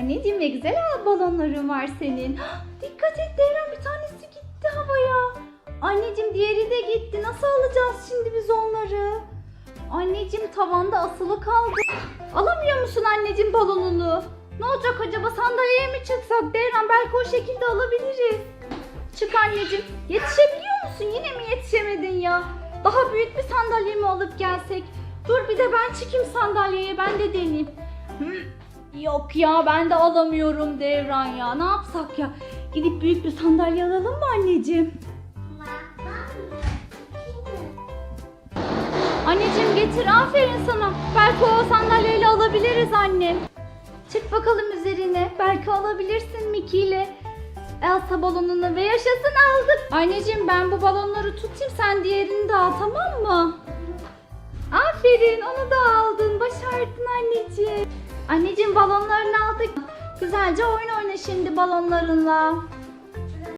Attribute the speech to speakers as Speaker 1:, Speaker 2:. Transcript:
Speaker 1: Anneciğim ne güzel balonların var senin. Hah, Dikkat et Devran bir tanesi gitti havaya. Anneciğim diğeri de gitti. Nasıl alacağız şimdi biz onları? Anneciğim tavanda asılı kaldı. Alamıyor musun anneciğim balonunu? Ne olacak acaba sandalyeye mi çıksak Devran? Belki o şekilde alabiliriz. Çık anneciğim. Yetişebiliyor musun? Yine mi yetişemedin ya? Daha büyük bir sandalye mi alıp gelsek? Dur bir de ben çıkayım sandalyeye ben de deneyeyim. Yok ya ben de alamıyorum Devran ya. Ne yapsak ya? Gidip büyük bir sandalye alalım mı anneciğim? Anneciğim getir aferin sana. Belki o sandalyeyle alabiliriz annem. Çık bakalım üzerine. Belki alabilirsin Miki ile. Elsa balonunu ve yaşasın aldık. Anneciğim ben bu balonları tutayım sen diğerini de al tamam mı? Aferin onu da aldın. Başardın anneciğim. Anneciğim balonlarını aldık. Güzelce oyun oyna şimdi balonlarınla.